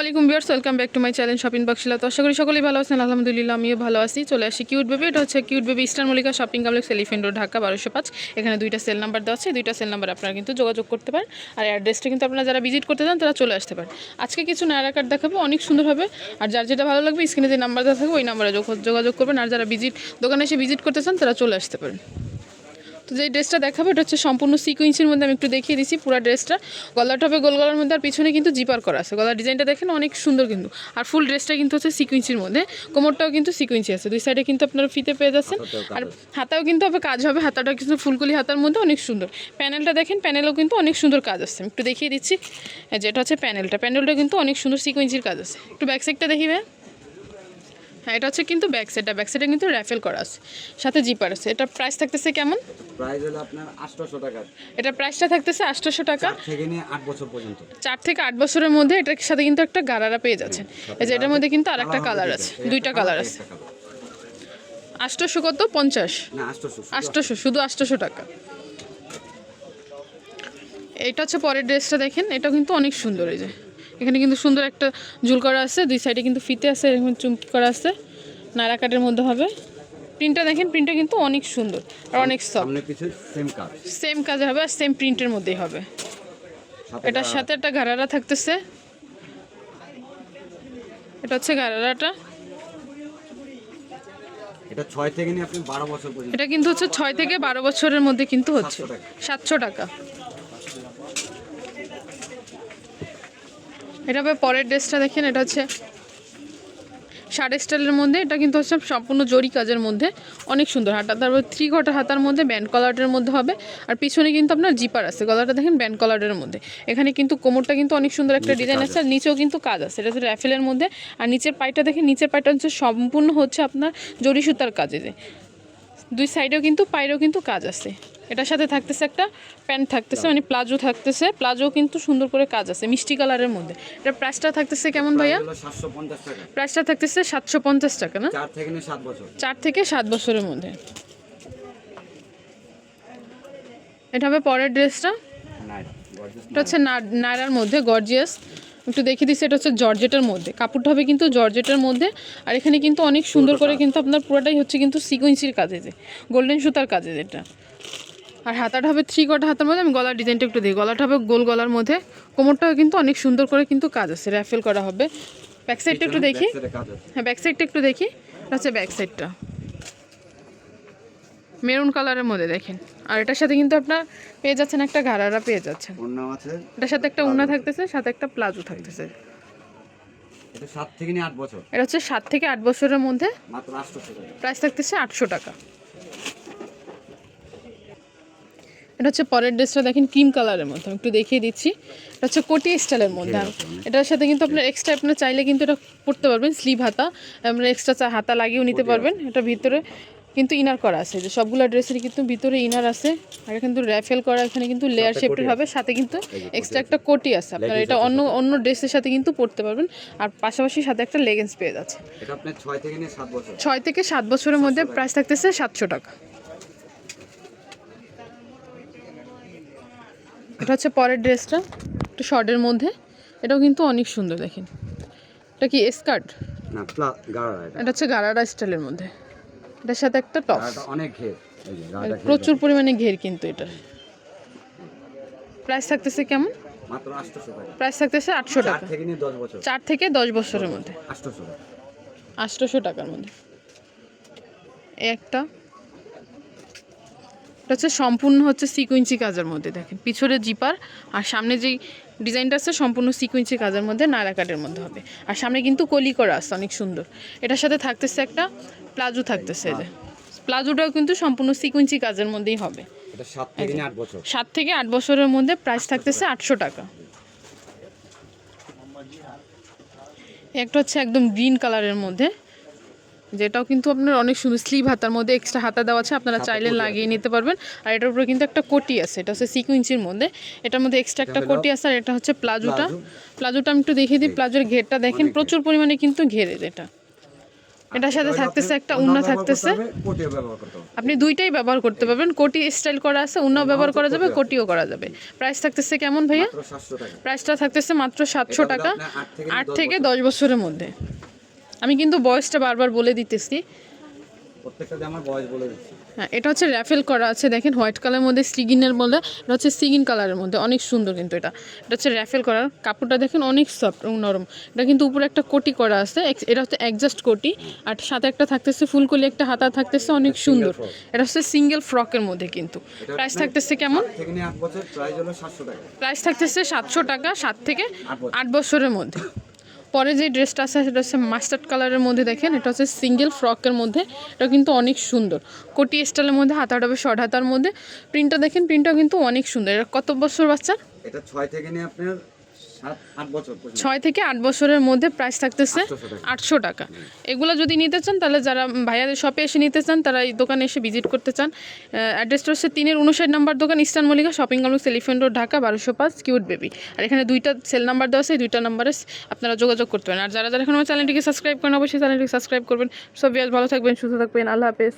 আলাইকুম বিয়ার্স welcome back to my channel shopping বক্সিলা তো আশা করি সকলেই ভালো আছেন, আলহামদুলিল্লাহ আমিও ভালো আছি। চলে আসি কিউট বেবি এটা হচ্ছে cute baby Eastern Mallika Shopping Complex Elephant Road Dhaka বারোশো পাঁচ। এখানে দুইটা সেল নাম্বার দেওয়া আছে, দুইটা সেল নাম্বার আপনারা কিন্তু যোগাযোগ করতে পারেন। আর অ্যাড্রেসটা কিন্তু আপনারা যারা ভিজিট করতে চান, তারা চলে আসতে পারেন। আজকে কিছু নায়রা কার্ড দেখাবো, অনেক সুন্দর হবে। আর যার যেটা ভালো লাগবে স্ক্রিনে যে নাম্বার দেওয়া থাকবে, ওই নাম্বারে যোগাযোগ করবেন। আর যারা ভিজিট দোকানে এসে ভিজিট করতে চান, তারা চলে আসতে পারেন। তো যে ড্রেসটা দেখাবো এটা হচ্ছে সম্পূর্ণ সিকুয়েন্সের মধ্যে আমি একটু দেখিয়ে দিচ্ছি পুরো ড্রেসটা। গলাটা হবে গোল গলার মধ্যে আর পিছনে কিন্তু জিপার করা আছে। গলার ডিজাইনটা দেখেন অনেক সুন্দর কিন্তু। আর ফুল ড্রেসটা কিন্তু হচ্ছে সিকুয়েন্সির মধ্যে। কোমরটাও কিন্তু সিকুয়েন্সি আছে। দুই সাইডে কিন্তু আপনারা ফিতে পেয়ে যাচ্ছেন। আর হাতাও কিন্তু হবে কাজ হবে। হাতাটা কিন্তু ফুলকুলি হাতার মধ্যে অনেক সুন্দর। প্যানেলটা দেখেন প্যানেলও কিন্তু অনেক সুন্দর কাজ আছে। একটু দেখিয়ে দিচ্ছি। যেটা হচ্ছে প্যানেলটা। প্যানেলটা কিন্তু অনেক সুন্দর সিকুয়েন্সির কাজ আছে। একটু ব্যাক সাইডটা দেখিবে হ্যাঁ এটা হচ্ছে কিন্তু ব্যাক সাইডটা ব্যাক সাইডে কিন্তু র্যাফেল করা আছে। সাথে জিপার আছে। এটা প্রাইস থাকতেছে কেমন? প্রাইস হলো আপনার আটশোশো টাকা এটা প্রাইসটা থাকতেছে আটশোশো টাকা। চার থেকে নিয়ে আট বছর পর্যন্ত। চার থেকে আট বছরের মধ্যে এটার সাথে কিন্তু একটা গারারা পেয়ে যাচ্ছেন। এই যে এটার মধ্যে কিন্তু আরেকটা কালার আছে। দুইটা কালার আছে। আটশোশো কত? পঞ্চাশ। আটশোশো শুধু আটশোশো টাকা। এটা হচ্ছে পরের ড্রেসটা দেখেন। এটা কিন্তু অনেক সুন্দর এই যে। এখানে কিন্তু সুন্দর একটা ঝুল করা আছে দুই সাইডে কিন্তু ফিতে আছে এরকম চুমকি করা আছে নায়রা কাটের মধ্যে হবে। প্রিন্টটা দেখেন প্রিন্টটা কিন্তু অনেক সুন্দর আর অনেক সফট সেম কাজ। সেম কাজে হবে আর সেম প্রিন্টের মধ্যেই হবে। এটার সাথে একটা গারারা থাকতেছে। এটা হচ্ছে গারারাটা এটা ছয় থেকে নিয়ে আপনি বারো বছর পর্যন্ত। এটা কিন্তু হচ্ছে ছয় থেকে বারো বছরের মধ্যে কিন্তু হচ্ছে। 700 টাকা। সাতশো টাকা এটা হবে পরের ড্রেসটা দেখেন এটা হচ্ছে শার্ট স্টাইলের মধ্যে এটা কিন্তু হচ্ছে সম্পূর্ণ জরি কাজের মধ্যে অনেক সুন্দর হাতা। তারপর থ্রি ঘটা হাতার মধ্যে ব্যান্ড কলারের মধ্যে হবে আর পিছনে কিন্তু আপনার জিপার আছে গলাটা দেখেন ব্যান্ড কলারের মধ্যে। এখানে কিন্তু কোমরটা কিন্তু অনেক সুন্দর একটা ডিজাইন আছে আর নিচেও কিন্তু কাজ আছে এটা হচ্ছে র্যাফেলের মধ্যে আর নিচের পাইটা দেখেন নিচের পাইটা হচ্ছে সম্পূর্ণ হচ্ছে আপনার জরি সুতার কাজে। দুই সাইডেও কিন্তু পায়েরও কিন্তু কাজ আছে। এটার সাথে থাকতেছে একটা প্যান্ট থাকতেছে মানে প্লাজো থাকতেছে। প্লাজো কিন্তু সুন্দর করে কাজ আছে মিষ্টি কালারের মধ্যে। এটা প্রাইসটা থাকতেছে কেমন ভাইয়া? হলো সাতশো পঞ্চাশ টাকা। প্রাইসটা থাকতেছে সাতশো পঞ্চাশ টাকা না? চার থেকে সাত বছরের মধ্যে। এটা হবে পরের ড্রেসটা এটা হচ্ছে নায়রার মধ্যে গর্জিয়াস একটু দেখিয়ে দিচ্ছি এটা হচ্ছে জর্জেটের মধ্যে। কাপড়টা হবে কিন্তু জর্জেটের মধ্যে আর এখানে কিন্তু অনেক সুন্দর করে কিন্তু আপনার পুরোটাই হচ্ছে কিন্তু সিকোয়েন্সির কাজে যে গোল্ডেন সুতার কাজে যেটা। আর হাতাটা হবে থ্রি কটা হাতার মধ্যে আমি গলার ডিজাইনটা একটু দিই। গলাটা হবে গোল গলার মধ্যে। কোমরটাও কিন্তু অনেক সুন্দর করে কিন্তু কাজ আছে র্যাফেল করা হবে। ব্যাক সাইডটা একটু দেখি। হ্যাঁ ব্যাক সাইডটা একটু দেখি। হচ্ছে ব্যাক সাইডটা মেরুন কালারের মধ্যে দেখেন। আর এটার সাথে কিন্তু আপনার পেয়ে যাচ্ছেন একটা ঘাড়ারা পেয়ে যাচ্ছেন। এটার সাথে একটা উনা থাকতেছে সাথে একটা প্লাজো থাকতেছে। এটা হচ্ছে সাত থেকে আট বছরের মধ্যে প্রাইস থাকতেছে আটশো টাকা। এটা হচ্ছে পরের ড্রেসটা দেখেন ক্রিম কালারের মধ্যে একটু দেখিয়ে দিচ্ছি। এটা হচ্ছে কোটি স্টাইলের মধ্যে। আর এটার সাথে কিন্তু আপনার এক্সট্রা আপনার চাইলে কিন্তু এটা পরতে পারবেন স্লিভ হাতা আপনার এক্সট্রা হাতা লাগিয়েও নিতে পারবেন। এটা ভিতরে কিন্তু ইনার করা আছে যে সবগুলো ড্রেসের কিন্তু ভিতরে ইনার আছে আর কিন্তু র্যাফেল করা এখানে কিন্তু লেয়ার কোটি হবে সাথে কিন্তু এক্সট্রা একটা কোটি আছে আপনার এটা অন্য অন্য ড্রেসের সাথে কিন্তু পরতে পারবেন আর পাশাপাশি সাথে একটা লেগেন্স পেয়ে যাচ্ছে ছয় থেকে সাত বছরের মধ্যে প্রাইস থাকতেছে সাতশো টাকা। এটা হচ্ছে পরের ড্রেসটা একটু শর্টের মধ্যে। এটাও কিন্তু অনেক সুন্দর দেখেন। এটা কি স্কার্ট না গাড়া এটা। এটা হচ্ছে গারারা স্টাইলের মধ্যে। এটার সাথে একটা টপ অনেক ঘের। প্রচুর পরিমাণে ঘের কিন্তু এটা। প্রাইস থাকতেছে কেমন? মাত্র টাকা। প্রাইস থাকতেছে আটশো চার টাকা। থেকে বছর। চার থেকে দশ বছরের মধ্যে। আটশোশো টাকা। আটশোশো টাকার মধ্যে। একটা। এটা হচ্ছে সম্পূর্ণ হচ্ছে সিকুইন্সি কাজের মধ্যে দেখেন। পিছনে জিপার আর সামনে যেই ডিজাইনটা আছে সম্পূর্ণ সিকুইন্সি কাজের মধ্যে নায়রা কাটের মধ্যে হবে। আর সামনে কিন্তু কলি করা আছে অনেক সুন্দর। এটার সাথে থাকতেছে একটা প্লাজো থাকতেছে যে। প্লাজোটাও কিন্তু সম্পূর্ণ সিকুয়েন্সি কাজের মধ্যেই হবে। সাত থেকে আট বছরের মধ্যে প্রাইস থাকতেছে আটশো টাকা। একটা হচ্ছে একদম গ্রিন কালারের মধ্যে। যেটাও কিন্তু আপনার অনেক সুন্দর স্লিভ হাতার মধ্যে এক্সট্রা হাতা দেওয়া আছে আপনারা চাইলে লাগিয়ে নিতে পারবেন। আর এটার উপরে কিন্তু একটা কোটি আছে এটা হচ্ছে সিকুইন্সির মধ্যে। এটার মধ্যে এক্সট্রা একটা কোটি আছে আর এটা হচ্ছে প্লাজোটা প্লাজোটা আমি একটু দেখিয়ে দিই প্লাজোর ঘেরটা দেখেন প্রচুর পরিমাণে কিন্তু ঘেরে এটা। এটার সাথে থাকতেছে একটা উন্না থাকতেছে। আপনি দুইটাই ব্যবহার করতে পারবেন কোটি স্টাইল করা আছে উন্নাও ব্যবহার করা যাবে কোটিও। করা যাবে। প্রাইস থাকতেছে কেমন ভাইয়া? প্রাইসটা থাকতেছে মাত্র সাতশো টাকা। আট থেকে। দশ বছরের মধ্যে। আমি কিন্তু বয়সটা বারবার বলে দিতেছি। প্রত্যেকটা জামার বয়স বলে দিচ্ছি। হ্যাঁ এটা হচ্ছে র্যাফেল করা আছে দেখেন হোয়াইট কালারের মধ্যে সিগিনের মধ্যে এটা হচ্ছে সিগিন কালারের মধ্যে অনেক সুন্দর কিন্তু এটা। এটা হচ্ছে র্যাফেল করার কাপড়টা দেখেন অনেক সফট এবং নরম। এটা কিন্তু উপরে একটা কোটি করা আছে এটা হচ্ছে অ্যাডজাস্ট কোটি আর সাথে একটা থাকতেছে ফুলকলি একটা হাতা থাকতেছে অনেক সুন্দর। এটা হচ্ছে সিঙ্গেল ফ্রকের মধ্যে কিন্তু। প্রাইস থাকতেছে কেমন? প্রাইস থাকতেছে সাতশো টাকা সাত থেকে আট বছরের মধ্যে। পরে যে ড্রেসটা আছে, সেটা হচ্ছে মাস্টার্ড কালারের মধ্যে দেখেন, এটা হচ্ছে সিঙ্গেল ফ্রকের মধ্যে, এটা কিন্তু অনেক সুন্দর। কোটি স্টাইলের মধ্যে হাতাটা হবে শর্ট হাতার মধ্যে। প্রিন্টটা দেখেন প্রিন্টটা কিন্তু অনেক সুন্দর। এটা কত বছর বাচ্চার? এটা ছয় থেকে নিয়ে আপনার ছয় থেকে আট বছরের মধ্যে প্রাইস থাকতেছে আটশো টাকা। এগুলো যদি নিতে চান তাহলে যারা ভাইয়াদের শপে এসে নিতে চান তারা এই দোকানে এসে ভিজিট করতে চান। অ্যাড্রেসটা হচ্ছে তিনের উনষাট নাম্বার দোকান Eastern Mallika Shopping Complex Elephant Road Dhaka বারোশো পাঁচ কিউট বেবি আর এখানে দুইটা সেল নাম্বার দেওয়া আছে দুইটা নাম্বারে আপনারা যোগাযোগ করতে পারেন। আর যারা যারা এখন আমার চ্যানেলটিকে সাবস্ক্রাইব করেন অবশ্যই চ্যানেলটিকে সাবস্ক্রাইব করবেন। সব ভালো থাকবেন সুস্থ থাকবেন আল্লাহ হাফেজ।